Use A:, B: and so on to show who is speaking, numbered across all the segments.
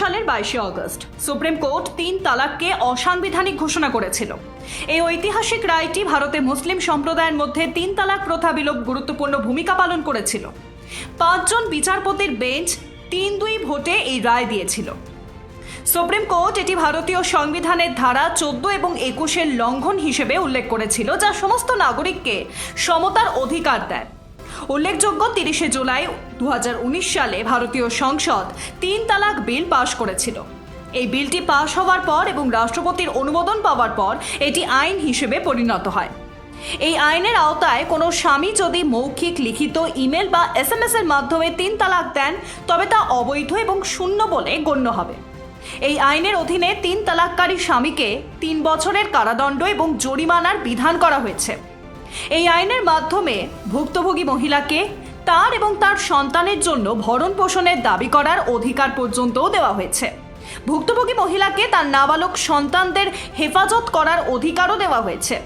A: সালের বাইশে August. Supreme court তিন তালাককে অসাংবিধানিক ঘোষণা করেছিল। এই ঐতিহাসিক রায়টি ভারতে মুসলিম সম্প্রদায়ের মধ্যে তিন তালাক প্রথা বিলোপ গুরুত্বপূর্ণ ভূমিকা পালন করেছিল। পাঁচজন বিচারপতির বেঞ্চ তিন দুই ভোটে এই রায় দিয়েছিল। সুপ্রিম কোর্ট এটি ভারতীয় সংবিধানের ধারা চোদ্দ এবং একুশের লঙ্ঘন হিসেবে উল্লেখ করেছিল, যা সমস্ত নাগরিককে সমতার অধিকার দেয়। উল্লেখযোগ্য তিরিশে জুলাই দু হাজার উনিশ সালে ভারতীয় সংসদ তিন তালাক বিল পাশ করেছিল। এই বিলটি পাশ হওয়ার পর এবং রাষ্ট্রপতির অনুমোদন পাওয়ার পর এটি আইন হিসেবে পরিণত হয়। এই আইনের আওতায় কোনো স্বামী যদি মৌখিক, লিখিত ইমেল বা এস এম এর মাধ্যমে তিন তালাক দেন, তবে তা অবৈধ এবং শূন্য বলে গণ্য হবে। এই আইনের অধীনে তিন তালাককারী স্বামীকে তিন বছরের কারাদণ্ড এবং জরিমানার বিধান করা হয়েছে। এই আইনের মাধ্যমে ভুক্তভোগী মহিলাকে তার এবং তার সন্তানের জন্য ভরণ পোষণের দাবি করার অধিকার পর্যন্তও দেওয়া হয়েছে। ভুক্তভোগী মহিলাকে তার নাবালক সন্তানদের হেফাজত করার অধিকারও দেওয়া হয়েছে।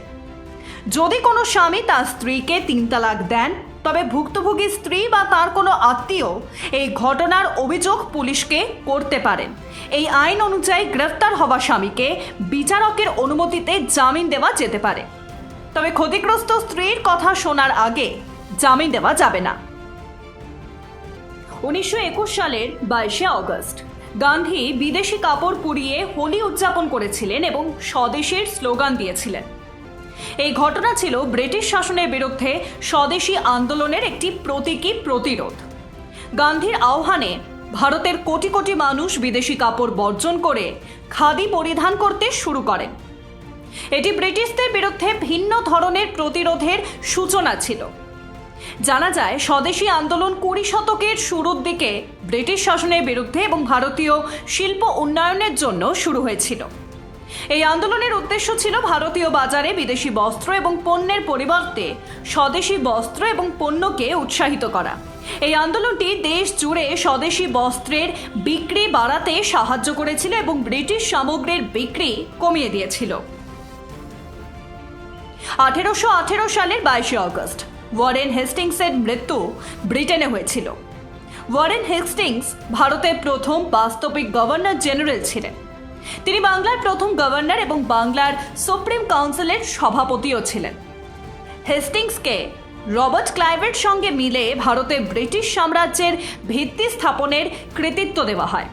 A: যদি কোনো স্বামী তার স্ত্রীকে তিন তালাক দেন, তবে ভুক্তভোগী স্ত্রী বা তার কোনো আত্মীয় এই ঘটনার অভিযোগ পুলিশকে করতে পারেন। এই আইন অনুযায়ী গ্রেফতার হওয়া স্বামীকে বিচারকের অনুমতিতে জামিন দেওয়া যেতে পারে। তবে ক্ষতিগ্রস্ত স্ত্রীর কথা শোনার আগে জামিন দেওয়া যাবে না। উনিশশো একুশ সালের বাইশে অগস্ট গান্ধী বিদেশি কাপড় পুড়িয়ে হোলি উদযাপন করেছিলেন এবং স্বদেশের স্লোগান দিয়েছিলেন। এই ঘটনা ছিল ব্রিটিশ শাসনের বিরুদ্ধে স্বদেশী আন্দোলনের একটি প্রতীকী প্রতিরোধ। গান্ধীর আহ্বানে ভারতের কোটি কোটি মানুষ বিদেশি কাপড় বর্জন করে খাদি পরিধান করতে শুরু করেন। এটি ব্রিটিশদের বিরুদ্ধে ভিন্ন ধরনের প্রতিরোধের সূচনা ছিল। জানা যায়, স্বদেশী আন্দোলন কুড়ি শতকের শুরুর দিকে ব্রিটিশ শাসনের বিরুদ্ধে এবং ভারতীয় শিল্প উন্নয়নের জন্য শুরু হয়েছিল। এই আন্দোলনের উদ্দেশ্য ছিল ভারতীয় বাজারে বিদেশি বস্ত্র এবং পণ্যের পরিবর্তে স্বদেশি বস্ত্র এবং পণ্যকে উৎসাহিত করা। এই আন্দোলনটি দেশ জুড়ে স্বদেশি বস্ত্রের বিক্রি বাড়াতে সাহায্য করেছিল এবং ব্রিটিশ সামগ্রীর বিক্রি কমিয়ে দিয়েছিল। আঠেরোশো আঠেরো সালের বাইশে অগস্ট ওয়ারেন হেস্টিংসের মৃত্যু ব্রিটেনে হয়েছিল। ওয়ারেন হেস্টিংস ভারতের প্রথম বাস্তবিক গভর্নর জেনারেল ছিলেন। তিনি বাংলার প্রথম গভর্নর এবং বাংলার সুপ্রিম কাউন্সিলের সভাপতিও ছিলেন। হেস্টিংসকে রবার্ট ক্লাইভের সঙ্গে মিলে ভারতে ব্রিটিশ সাম্রাজ্যের ভিত্তি স্থাপনের কৃতিত্ব দেওয়া হয়।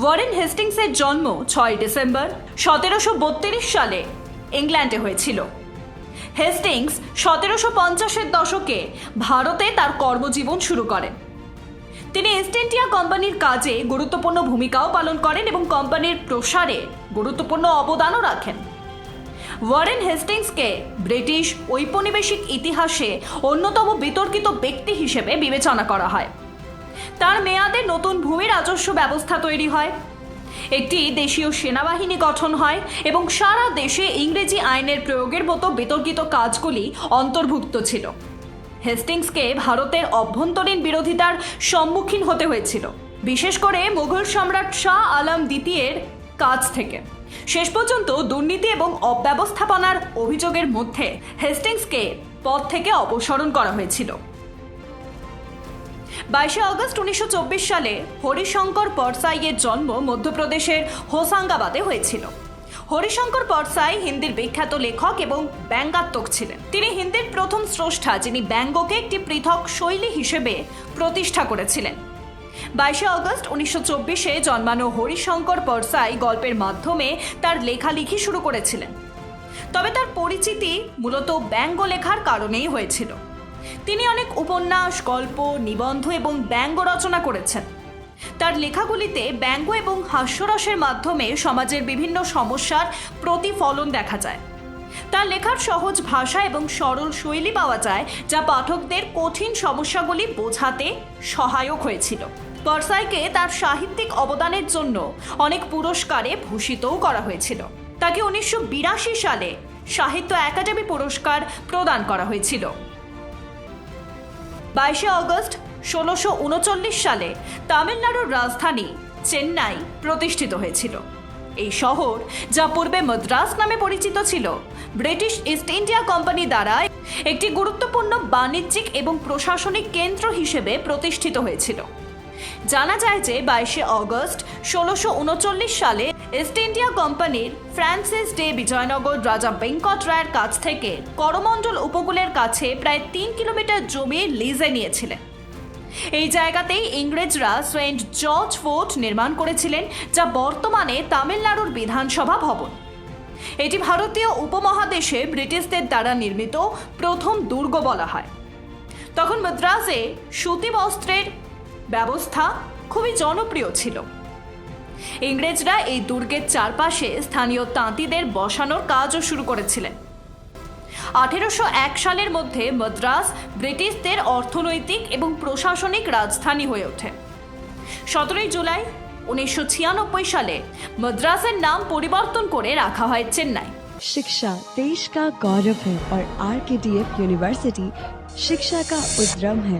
A: ওয়ারেন হেস্টিংসের জন্ম ছয় ডিসেম্বর সতেরোশো বত্রিশ সালে ইংল্যান্ডে হয়েছিল। হেস্টিংস সতেরোশো পঞ্চাশের দশকে ভারতে তার কর্মজীবন শুরু করেন। তিনি ইস্ট ইন্ডিয়া কোম্পানির কাজে গুরুত্বপূর্ণ ভূমিকাও পালন করেন এবং কোম্পানির প্রসারে গুরুত্বপূর্ণ অবদানও রাখেন। ওয়ারেন হেস্টিংসকে ব্রিটিশ ঔপনিবেশিক ইতিহাসে অন্যতম বিতর্কিত ব্যক্তি হিসেবে বিবেচনা করা হয়। তার মেয়াদে নতুন ভূমি রাজস্ব ব্যবস্থা তৈরি হয়। একটি দেশীয় সেনাবাহিনী গঠন হয় এবং সারা দেশে ইংরেজি আইনের প্রয়োগের মতো বিতর্কিত কাজগুলি অন্তর্ভুক্ত ছিল। হেস্টিংসকে ভারতের অভ্যন্তরীণ বিরোধিতার সম্মুখীন হতে হয়েছিল, বিশেষ করে মুঘল সম্রাট শাহ আলম দ্বিতীয়ের কাছ থেকে। শেষ পর্যন্ত দুর্নীতি এবং অব্যবস্থাপনার অভিযোগের মধ্যে হেস্টিংসকে পদ থেকে অপসারণ করা হয়েছিল। বাইশে আগস্ট উনিশশো চব্বিশ সালে হরিশঙ্কর পরসাইয়ের জন্ম মধ্যপ্রদেশের হোসাঙ্গাবাদে হয়েছিল। হরিশঙ্কর পরসাই হিন্দির বিখ্যাত লেখক এবং ব্যঙ্গাত্মক ছিলেন। তিনি হিন্দির প্রথম স্রষ্টা যিনি ব্যঙ্গকে একটি পৃথক শৈলী হিসেবে প্রতিষ্ঠা করেছিলেন। বাইশে আগস্ট উনিশশো চব্বিশে জন্মানো হরিশঙ্কর পরসাই গল্পের মাধ্যমে তার লেখালেখি শুরু করেছিলেন। তবে তার পরিচিতি মূলত ব্যঙ্গ লেখার কারণেই হয়েছিল। তিনি অনেক উপন্যাস, গল্প, নিবন্ধ এবং ব্যঙ্গ রচনা করেছেন। তার লেখাগুলিতে ব্যঙ্গ এবং হাস্যরসের মাধ্যমে সমাজের বিভিন্ন সমস্যার প্রতিফলন দেখা যায়। তার লেখার সহজ ভাষা এবং সরল শৈলী পাওয়া যায়, যা পাঠকদের কঠিন সমস্যাগুলি বোঝাতে সহায়ক হয়েছিল। পরসাইকে তার সাহিত্যিক অবদানের জন্য অনেক পুরস্কারে ভূষিতও করা হয়েছিল। তাকে উনিশশো বিরাশি সালে সাহিত্য একাডেমি পুরস্কার প্রদান করা হয়েছিল। বাইশে অগস্ট ষোলোশো উনচল্লিশ সালে তামিলনাড়ুর রাজধানী চেন্নাই প্রতিষ্ঠিত হয়েছিল। এই শহর, যা পূর্বে মাদ্রাস নামে পরিচিত ছিল, ব্রিটিশ ইস্ট ইন্ডিয়া কোম্পানি দ্বারা একটি গুরুত্বপূর্ণ বাণিজ্যিক এবং প্রশাসনিক কেন্দ্র হিসেবে প্রতিষ্ঠিত হয়েছিল। জানা যায় যে বাইশে অগস্ট ষোলোশো সালে ইস্ট ইন্ডিয়া কোম্পানির ফ্রান্সিস ডে বিজয়নগর রাজা বেঙ্কট রায়ের কাছ থেকে করমণ্ডল উপকূলের কাছে প্রায় তিন কিলোমিটার জমি লিজে নিয়েছিলেন। এই জায়গাতেই ইংরেজরা সেন্ট জর্জ ফোর্ট নির্মাণ করেছিলেন, যা বর্তমানে তামিলনাড়ুর বিধানসভা ভবন। এটি ভারতীয় উপমহাদেশে ব্রিটিশদের দ্বারা নির্মিত প্রথম দুর্গ বলা হয়। তখন মাদ্রাসে সুতি বস্ত্রের ব্যবস্থা খুবই জনপ্রিয় ছিল ইংরেজরা এই দুর্গের চারপাশে স্থানীয় তাঁতিদের বসানোর কাজও শুরু করেছিলেন আঠেরোশো এক সালের মধ্যে মাদ্রাস ব্রিটিশদের অর্থনৈতিক এবং প্রশাসনিক রাজধানী হয়ে ওঠে সতেরোই জুলাই উনিশশো ছিয়ানব্বই সালে মাদ্রাসের নাম পরিবর্তন করে রাখা হয় চেন্নাই
B: शिक्षा देश का गौरव है और are K D F university शिक्षा का उद्रम है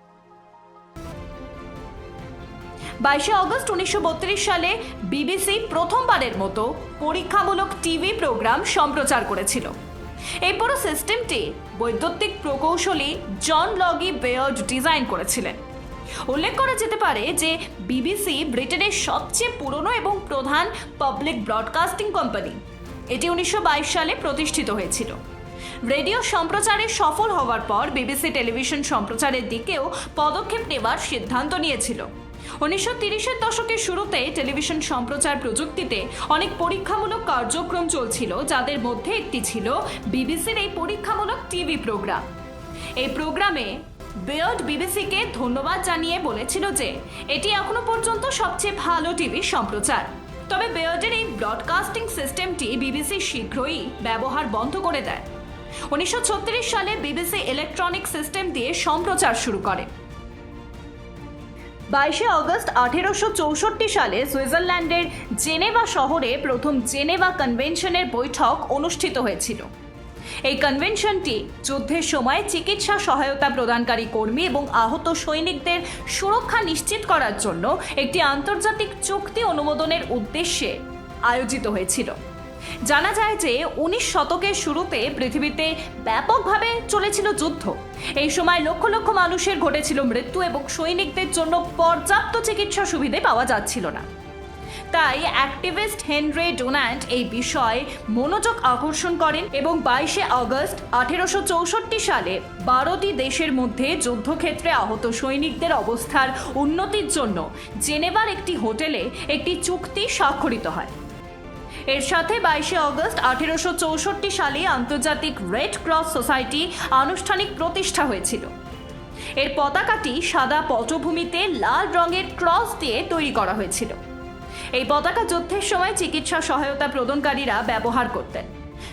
A: বাইশে অগস্ট উনিশশো বত্রিশ সালে বিবিসি প্রথমবারের মতো পরীক্ষামূলক টিভি প্রোগ্রাম সম্প্রচার করেছিল। এই পুরো সিস্টেমটি বৈদ্যুতিক প্রকৌশলী জন লগি বেয়ার্ড ডিজাইন করেছিলেন। উল্লেখ করা যেতে পারে যে বিবিসি ব্রিটেনের সবচেয়ে পুরনো এবং প্রধান পাবলিক ব্রডকাস্টিং কোম্পানি। এটি উনিশশো বাইশ সালে প্রতিষ্ঠিত হয়েছিল। রেডিও সম্প্রচারে সফল হওয়ার পর বিবিসি টেলিভিশন সম্প্রচারের দিকেও পদক্ষেপ নেওয়ার সিদ্ধান্ত নিয়েছিল। উনিশশো তিরিশের দশকের শুরুতে টেলিভিশন সম্প্রচার প্রযুক্তিতে অনেক পরীক্ষামূলক কার্যক্রম চলছিল, যাদের মধ্যে একটি ছিল বিবিসির এই পরীক্ষামূলক টিভি প্রোগ্রাম। এই প্রোগ্রামে বেয়র্ড বিবিসিকে ধন্যবাদ জানিয়ে বলেছিল যে, এটি এখনও পর্যন্ত সবচেয়ে ভালো টিভি সম্প্রচার। তবে বেয়র্ডের এই ব্রডকাস্টিং সিস্টেমটি বিবিসি শীঘ্রই ব্যবহার বন্ধ করে দেয়। উনিশশো ছত্রিশ সালে বিবিসি ইলেকট্রনিক সিস্টেম দিয়ে সম্প্রচার শুরু করে। বাইশে অগস্ট আঠেরোশো চৌষট্টি সালে সুইজারল্যান্ডের জেনেভা শহরে প্রথম জেনেভা কনভেনশনের বৈঠক অনুষ্ঠিত হয়েছিল। এই কনভেনশনটি যুদ্ধের সময় চিকিৎসা সহায়তা প্রদানকারী কর্মী এবং আহত সৈনিকদের সুরক্ষা নিশ্চিত করার জন্য একটি আন্তর্জাতিক চুক্তি অনুমোদনের উদ্দেশ্যে আয়োজিত হয়েছিল। জানা যায় যে উনিশ শতকের শুরুতে পৃথিবীতে ব্যাপকভাবে চলেছিল যুদ্ধ। এই সময় লক্ষ লক্ষ মানুষের ঘটেছিল মৃত্যু এবং সৈনিকদের জন্য পর্যাপ্ত চিকিৎসা সুবিধে পাওয়া যাচ্ছিল না। তাই অ্যাক্টিভিস্ট হেনরি ডোনাল্ড এই বিষয়ে মনোযোগ আকর্ষণ করেন এবং বাইশে আগস্ট আঠেরোশো চৌষট্টি সালে বারোটি দেশের মধ্যে যুদ্ধক্ষেত্রে আহত সৈনিকদের অবস্থার উন্নতির জন্য জেনেভার একটি হোটেলে একটি চুক্তি স্বাক্ষরিত হয়। এর সাথে বাইশে অগস্ট আঠেরোশো চৌষট্টি সালে আন্তর্জাতিক রেড ক্রস সোসাইটি আনুষ্ঠানিক প্রতিষ্ঠা হয়েছিল। এর পতাকাটি সাদা পটভূমিতে লাল রঙের ক্রস দিয়ে তৈরি করা হয়েছিল। এই পতাকা যুদ্ধের সময় চিকিৎসা সহায়তা প্রদানকারীরা ব্যবহার করতেন।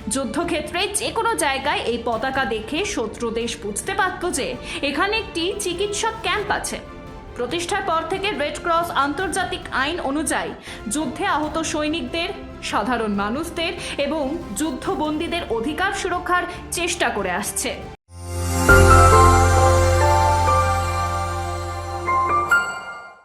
A: যুদ্ধক্ষেত্রে যে কোনো জায়গায় এই পতাকা দেখে শত্রু দেশ বুঝতে পারত যে এখানে একটি চিকিৎসক ক্যাম্প আছে। প্রতিষ্ঠার পর থেকে রেড ক্রস আন্তর্জাতিক আইন অনুযায়ী যুদ্ধে আহত সৈনিকদের সাধারণ মানুষদের এবং যুদ্ধবন্দীদের অধিকার সুরক্ষার চেষ্টা করে আসছে।